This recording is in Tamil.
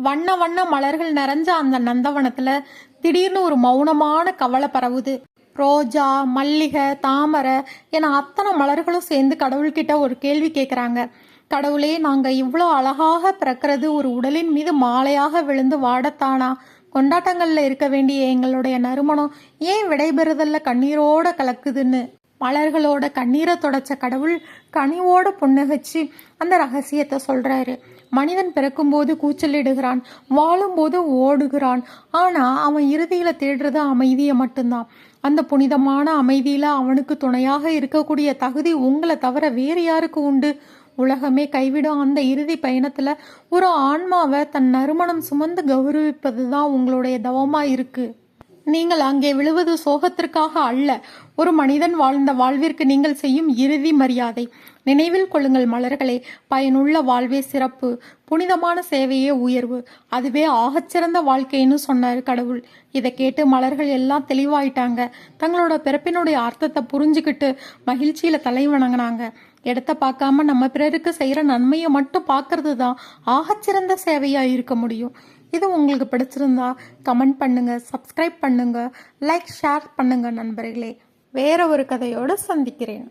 வண்ண வண்ண மலர்கள் நிறைஞ்ச அந்த நந்தவனத்துல திடீர்னு ஒரு மௌனமான கவலை பரவுது. ரோஜா மல்லிகை தாமரை என அத்தனை மலர்களும் சேர்ந்து கடவுள்கிட்ட ஒரு கேள்வி கேட்குறாங்க கடவுளே நாங்க இவ்வளோ அழகாக பிறக்கிறது ஒரு உடலின் மீது மாலையாக விழுந்து வாடத்தானா? கொண்டாட்டங்கள்ல இருக்க வேண்டிய எங்களுடைய நறுமணம் ஏன் விடைபெறுதல்ல கண்ணீரோட கலக்குதுன்னு? மலர்களோட கண்ணீரை தொடச்ச கடவுள் கனிவோட புன்னகைச்சு அந்த ரகசியத்தை சொல்றாரு. மனிதன் பிறக்கும்போது கூச்சலிடுகிறான் வாழும்போது ஓடுகிறான். ஆனா அவன் இறுதியில தேடுறது அமைதியை மட்டும்தான். அந்த புனிதமான அமைதியில அவனுக்கு துணையாக இருக்கக்கூடிய தகுதி உங்களை தவிர வேறு யாருக்கு உண்டு? உலகமே கைவிடும் அந்த இறுதி பயணத்துல ஒரு ஆன்மாவை தன் நறுமணம் சுமந்து கௌரவிப்பது தான் உங்களுடைய தவமா இருக்கு. நீங்கள் அங்கே விழுவது சோகத்திற்காக அல்ல. ஒரு மனிதன் வாழ்ந்த வாழ்விற்கு நீங்கள் செய்யும் இறுதி மரியாதை. நினைவில் கொள்ளுங்கள் மலர்களே பயனுள்ள வாழ்வே சிறப்பு. புனிதமான சேவையே உயர்வு. அதுவே ஆகச்சிறந்த வாழ்க்கைன்னு சொன்னார் கடவுள். இதை கேட்டு மலர்கள் எல்லாம் தெளிவாயிட்டாங்க. தங்களோட பிறப்பினுடைய அர்த்தத்தை புரிஞ்சுக்கிட்டு மகிழ்ச்சியில தலை வணங்கினாங்க. இடத்த பார்க்காம நம்ம பிறருக்கு செய்யற நன்மையை மட்டும் பார்க்கறது தான் ஆகச்சிறந்த சேவையா இருக்க முடியும். இது உங்களுக்கு பிடிச்சிருந்தா கமெண்ட் பண்ணுங்க சப்ஸ்கிரைப் பண்ணுங்க லைக் ஷேர் பண்ணுங்க நண்பர்களே. வேற ஒரு கதையோடு சந்திக்கிறேன்.